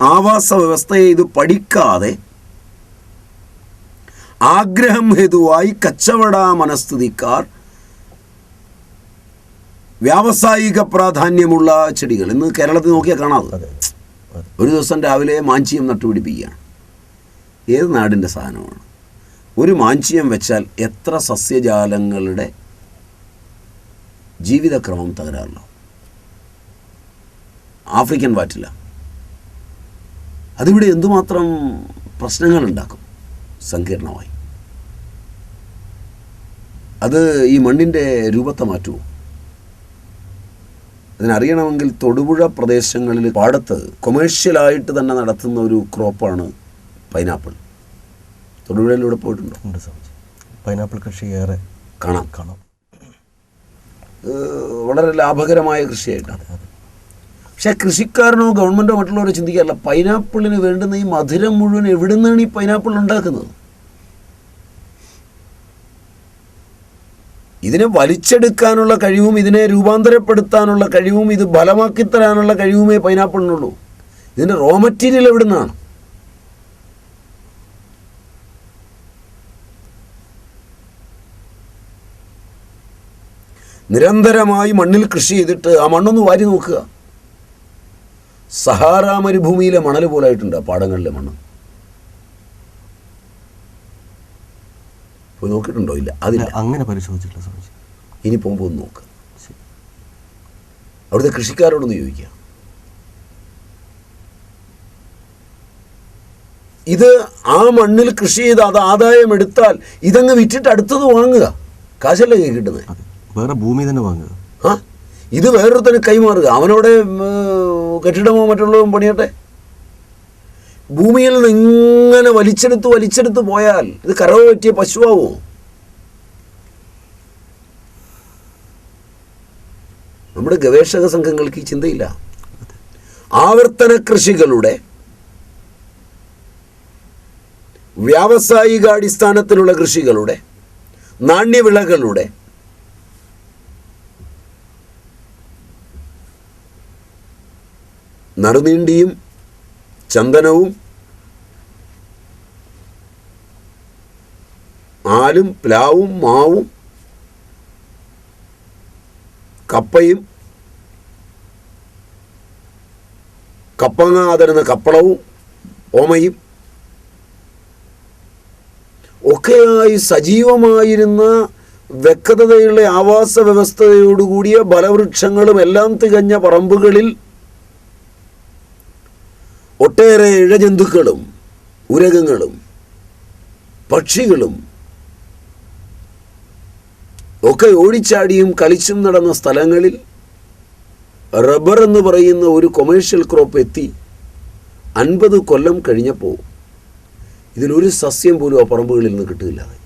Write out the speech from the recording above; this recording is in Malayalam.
ആവാസ വ്യവസ്ഥയെ ഇത് പഠിക്കാതെ ആഗ്രഹം ഹേതുവായി കച്ചവട മനസ്ഥിതിക്കാർ വ്യാവസായിക പ്രാധാന്യമുള്ള ചെടികൾ. ഇന്ന് കേരളത്തിൽ നോക്കിയാൽ കാണാതെ ഒരു ദിവസം രാവിലെ മാഞ്ചിയം നട്ടുപിടിപ്പിക്കുകയാണ്. ഏത് നാടിന്റെ സാധനമാണ്? ഒരു മാഞ്ചിയം വെച്ചാൽ എത്ര സസ്യജാലങ്ങളുടെ ജീവിതക്രമം തകരാറില്ല ആഫ്രിക്കൻ വാറ്റില്ല അതിവിടെ എന്തുമാത്രം പ്രശ്നങ്ങൾ ഉണ്ടാക്കും സങ്കീർണമായി. അത് ഈ മണ്ണിന്റെ രൂപത്തെ മാറ്റുമോ? അതിനറിയണമെങ്കിൽ തൊടുപുഴ പ്രദേശങ്ങളിൽ പാടത്ത് കൊമേഴ്ഷ്യലായിട്ട് തന്നെ നടത്തുന്ന ഒരു ക്രോപ്പാണ് പൈനാപ്പിൾ. തൊടുപുഴയിലൂടെ പോയിട്ടുണ്ടോ? ഉണ്ട് സ്വാമിജി പൈനാപ്പിൾ കൃഷി ഏറെ കാണാം. കാണാം. വളരെ ലാഭകരമായ കൃഷിയായിട്ടാണ്. പക്ഷേ കൃഷിക്കാരനോ ഗവൺമെന്റോ മറ്റുള്ളവരോ ചിന്തിക്കാറില്ല. പൈനാപ്പിളിന് വേണ്ടുന്ന ഈ മധുരം മുഴുവൻ എവിടെ നിന്നാണ് ഈ പൈനാപ്പിൾ ഉണ്ടാക്കുന്നത്? ഇതിനെ വലിച്ചെടുക്കാനുള്ള കഴിവും ഇതിനെ രൂപാന്തരപ്പെടുത്താനുള്ള കഴിവും ഇത് ബലമാക്കി തരാനുള്ള കഴിവുമേ പൈനാപ്പിളിനുള്ളൂ. ഇതിന്റെ റോ മെറ്റീരിയൽ എവിടെ നിന്നാണ് നിരന്തരമായി മണ്ണിൽ കൃഷി ചെയ്തിട്ട് ആ മണ്ണൊന്ന് വാരി നോക്കുക. സഹാറ മരുഭൂമിയിലെ മണൽ പോലായിട്ടുണ്ട് ആ പാടങ്ങളിലെ മണ്ണ്. പോയി നോക്കിയിട്ടുണ്ടോ? ഇല്ല. അതില്ല. അങ്ങനെ പരിശോധിച്ചിട്ടില്ല സ്വാമിജി. ഇനി പോകുമ്പോൾ ഒന്ന് നോക്ക്. അവിടുത്തെ കൃഷിക്കാരോടൊന്ന് ചോദിക്കുക ഇത് ആ മണ്ണിൽ കൃഷി ചെയ്ത് അത് ആദായം എടുത്താൽ ഇതങ്ങ് വിറ്റിട്ട് അടുത്തത് വാങ്ങുക. കാശല്ലേ കിട്ടുന്നത്? വേറെ ഭൂമി തന്നെ വാങ്ങുക. ഇത് വേറൊരുത്തന് കൈമാറുക. അവനോടെ കെട്ടിടമോ മറ്റുള്ളതോ പണിയട്ടെ. ഭൂമിയിൽ നിന്ന് ഇങ്ങനെ വലിച്ചെടുത്ത് വലിച്ചെടുത്ത് പോയാൽ ഇത് കറവ് പറ്റിയ പശുവാവോ. നമ്മുടെ ഗവേഷക സംഘങ്ങൾക്ക് ഈ ചിന്തയില്ല. ആവർത്തന കൃഷികളുടെ വ്യാവസായികാടിസ്ഥാനത്തിലുള്ള കൃഷികളുടെ നാണ്യവിളകളുടെ നറുനീണ്ടിയും ചന്ദനവും ആലും പ്ലാവും മാവും കപ്പയും കപ്പങ്ങ തരുന്ന കപ്പളവും ഓമയും ഒക്കെയായി സജീവമായിരുന്ന വ്യക്തതയുള്ള ആവാസ വ്യവസ്ഥയോടുകൂടിയ ബലവൃക്ഷങ്ങളും എല്ലാം തികഞ്ഞ പറമ്പുകളിൽ ഒട്ടേറെ ഇഴജന്തുക്കളും ഉരകങ്ങളും പക്ഷികളും ഒക്കെ ഓടിച്ചാടിയും കളിച്ചും നടന്ന സ്ഥലങ്ങളിൽ റബ്ബർ എന്ന് പറയുന്ന ഒരു കൊമേഴ്ഷ്യൽ ക്രോപ്പ് എത്തി അൻപത് കൊല്ലം കഴിഞ്ഞപ്പോൾ ഇതിലൊരു സസ്യം പോലും ആ പറമ്പുകളിൽ നിന്ന് കിട്ടുകയില്ലാതെ